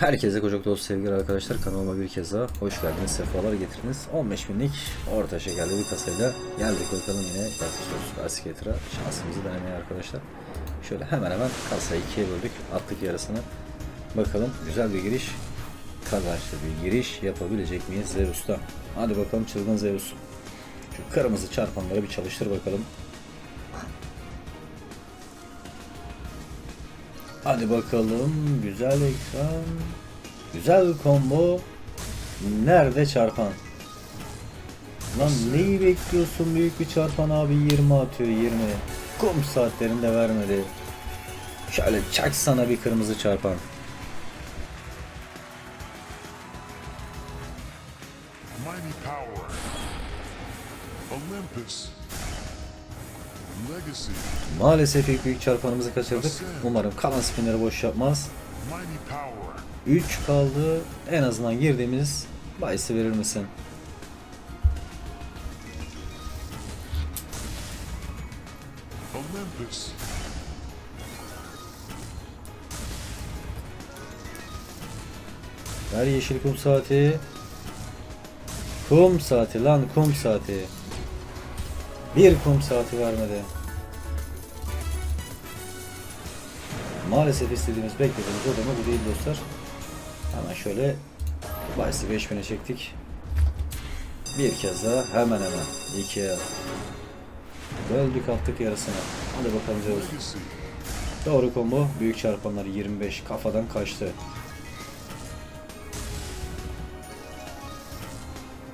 Herkese kucak dolusu sevgili arkadaşlar kanalıma bir kez daha hoş geldiniz, sefalar getirdiniz. 15 binlik orta şekerli bir kasayla geldik bakalım yine Galatasaray Basket'a şansımızı denemeye arkadaşlar. Şöyle hemen hemen kasayı ikiye böldük, attık yarısını. Bakalım güzel bir giriş, kazançlı bir giriş yapabilecek miyiz Zeus'ta? Hadi bakalım çılgın Zeus. Şu kırmızı çarpanları bir çalıştır bakalım. Hadi bakalım. Güzel ekran. Güzel combo. Nerede çarpan? Lan neyi bekliyorsun büyük bir çarpan abi 20 atıyor 20. Kum saatlerinde vermedi. Şöyle çak sana bir kırmızı çarpan. Mighty Power, Olympus, Maalesef ilk büyük çarpanımızı kaçırdık. Umarım kalan spinleri boş yapmaz. Mighty Power, 3 kaldı. En azından girdiğimiz bahisi verir misin? Ver yeşil kum saati. Kum saati lan kum saati. Bir kum saati vermedi. Maalesef istediğimiz beklediğimiz odama bu değil dostlar. Hemen şöyle bahisi 5000'e çektik. Bir kez daha hemen hemen ikiye böldük attık yarısına. Hadi bakalım Zeus. Doğru combo. Büyük çarpanlar 25 kafadan kaçtı.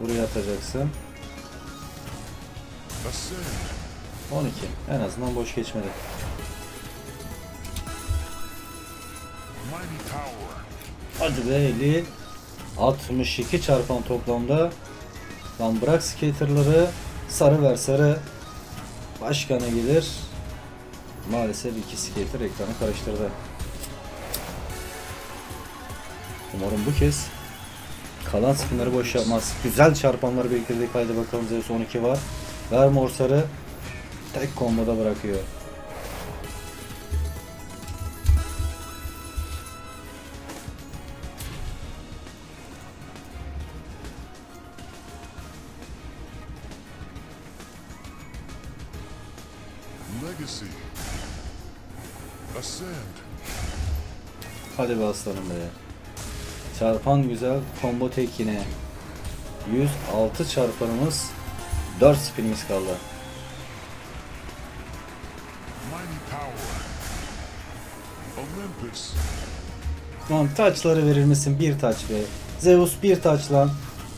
Buraya atacaksın. Ascend, 12. En azından boş geçmedi. Hadi be 50. 62 çarpan toplamda. Lan bırak skaterları. Sarı ver sarı. Başka ne gelir? Maalesef iki skater ekranı karıştırdı. Umarım bu kez kalan spinleri boş yapmaz. Güzel çarpanları bekledik. Haydi bakalım Zeus 12 var. Ver mor sarı. Tek komboda bırakıyor. Legacy, Ascend, Hadi be aslanım be. Çarpan güzel. Combo tek yine. 106 çarpanımız. 4 spinimiz kaldı. Lan taçları verir misin? Bir taç be. Zeus bir taç lan.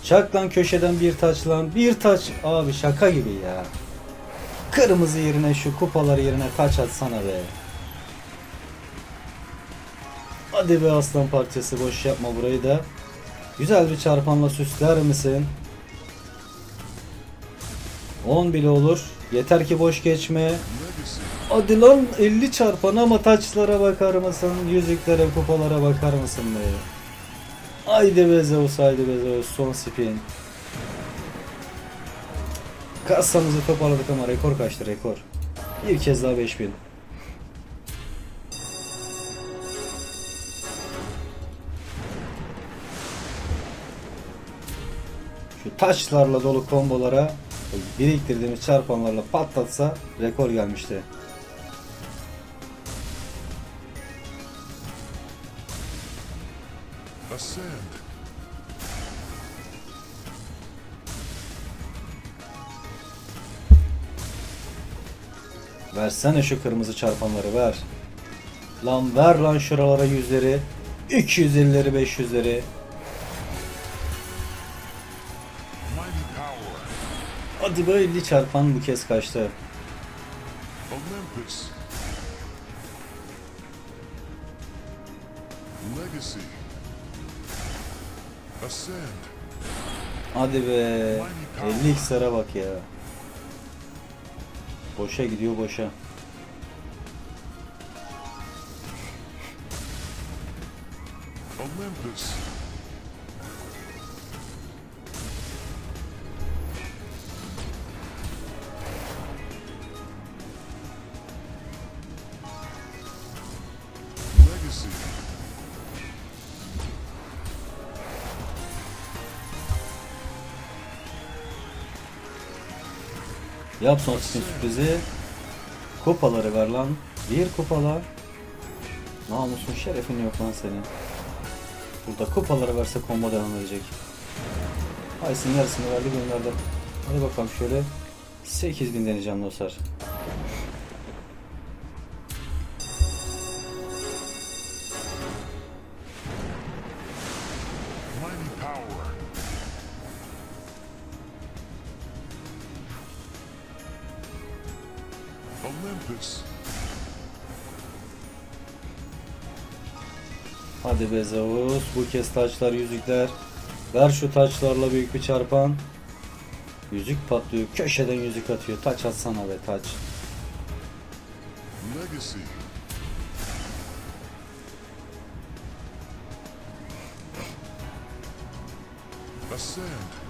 Çak lan köşeden bir taç lan. Bir taç. Abi şaka gibi ya. Kırmızı yerine şu kupalar yerine taç atsana be. Hadi be aslan parçası boş yapma burayı da. Güzel bir çarpanla süsler misin? 10 bile olur. Yeter ki boş geçme. Hadi lan 50 çarpan ama taçlara bakar mısın? Yüzüklere, kupalara bakar mısın be? Haydi be Zeus, haydi be Zeus. Son spin. Kasamızı toparladık ama rekor kaçtı rekor. Bir kez daha 5000. Şu taşlarla dolu kombolara biriktirdiğimiz çarpanlarla patlatsa rekor gelmişti. Ascend, Versene şu kırmızı çarpanları ver. Lan ver lan şuralara yüzleri. 250'leri 500'leri. Hadi be 50 çarpan bu kez kaçtı. Olympus, Legacy, Ascend, Hadi be. 50 x'lere bak ya. Boşa gidiyor boşa. Olympus, Yap son spin sürprizi. Kupaları ver lan. Bir kupala. Namusun şerefin yok lan senin. Burada kupaları verse combo devam edecek. Aysin yarısını verdi gönderdi. Hadi bakalım şöyle 8000 deneyeceğim dostlar. Power. Olympus. Hadi be Zeus. Bu kez taçlar yüzükler. Ver şu taçlarla büyük bir çarpan. Yüzük patlıyor. Köşeden yüzük atıyor. Taç atsana be taç. Legacy. Ascend.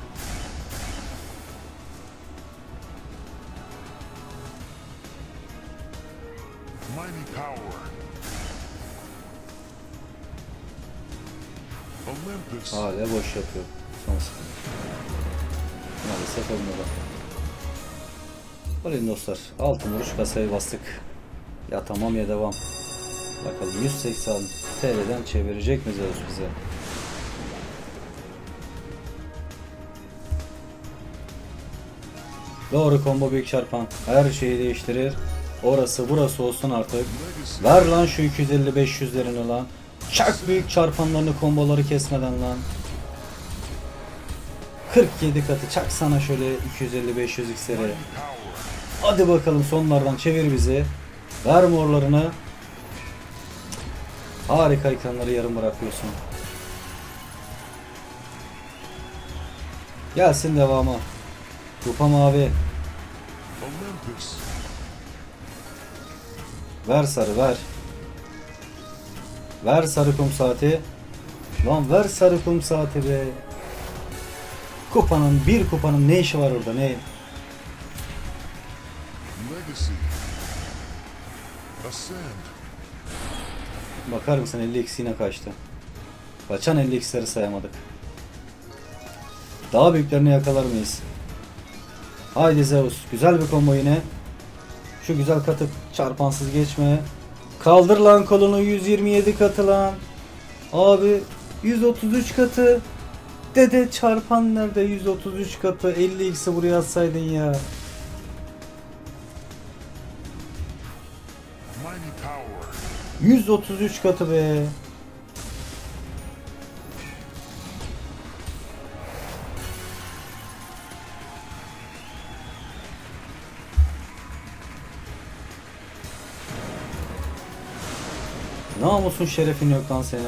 Mighty power. Olympus. Hala boş yapıyor. Son sıkıntı. Maalesef olmadı. Olin dostlar. Altın vuruş kasayı bastık. Ya tamam ya devam. Bakalım 180 TL'den çevirecek mi Zeus bize? Doğru combo büyük çarpan. Her şeyi değiştirir. Orası burası olsun artık. Ver lan şu 250-500'lerini lan. Çak büyük çarpanlarını komboları kesmeden lan. 47 katı çak sana şöyle 250-500 x'leri. Hadi bakalım sonlardan çevir bizi. Ver morlarını. Harika ekranları yarım bırakıyorsun. Gelsin devamı. Kupa mavi. Ver sarı ver. Ver sarı kum saati. Lan ver sarı kum saati be. Kupanın bir kupanın ne işi var orada ne? Bakar mısın 50 eksiğine kaçtı. Kaçan 50 eksileri sayamadık. Daha büyüklerini yakalar mıyız? Haydi Zeus. Güzel bir combo yine. Şu güzel katı çarpansız geçme. Kaldır lan kolunu 127 katı lan. Abi 133 katı. Dede çarpan nerede 133 katı 50 x'i buraya atsaydın ya. Mighty power. 133 katı be. Namusun şerefin yok lan senin.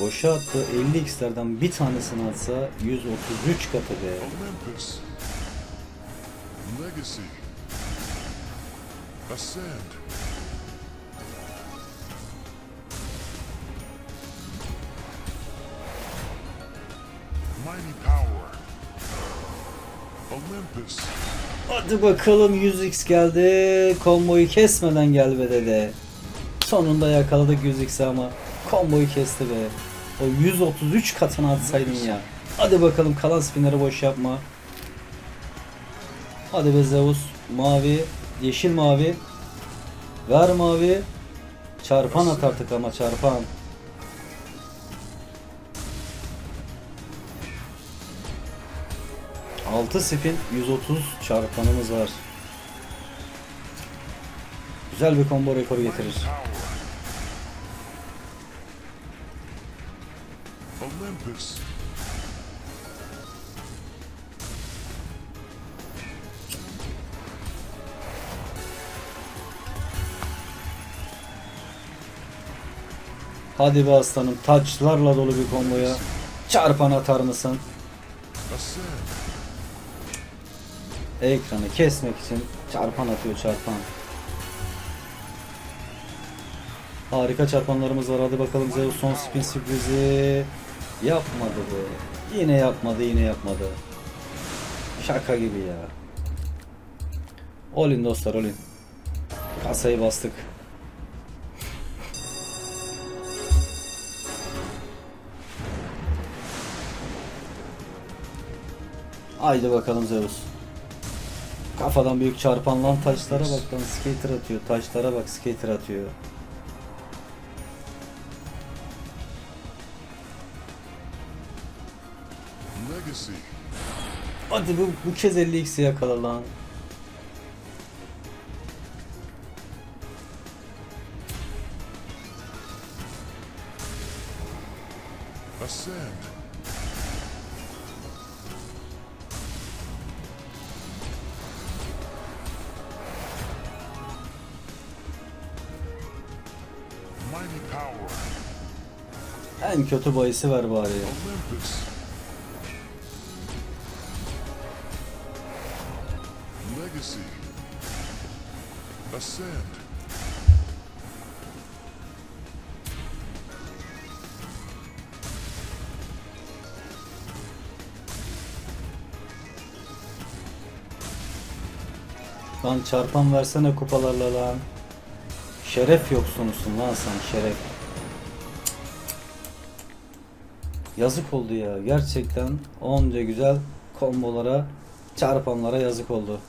Boşa attı 50 x'lerden bir tanesini atsa 133 katı be. Mighty power. Olympus. Hadi bakalım 100x geldi. Komboyu kesmeden gel be dede. Sonunda yakaladık 100x'i ama komboyu kesti be. O 133 katını atsaydın ya. Hadi bakalım kalan spinleri boş yapma. Hadi be Zeus. Mavi. Yeşil mavi. Ver mavi. Çarpan at artık ama çarpan. Altı spin 130 çarpanımız var. Güzel bir combo rekoru getirir. Olympus. Hadi be aslanım taçlarla dolu bir komboya. Çarpan atar mısın? Ascend. Ekranı kesmek için çarpan atıyor çarpan. Harika çarpanlarımız var. Hadi bakalım Zeus son spin sürprizi. Yapmadı be. Yine yapmadı yine yapmadı. Şaka gibi ya. Olin dostlar olin. Kasayı bastık. Haydi bakalım Zeus. Kafadan büyük çarpan lan taşlara bak lan skater atıyor. Taşlara bak skater atıyor. Legacy. Hadi bu, bu kez 50x'i yakala lan. En kötü bahisi ver bari. ya. Lan çarpan versene kupalarla lan. Şeref yoksunusun lan sen şeref. Yazık oldu ya gerçekten onca güzel kombolara çarpanlara yazık oldu.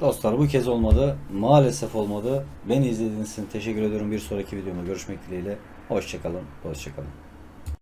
Dostlar bu kez olmadı. Maalesef olmadı. Beni izlediğiniz için teşekkür ediyorum. Bir sonraki videomda görüşmek dileğiyle. Hoşçakalın. Hoşçakalın.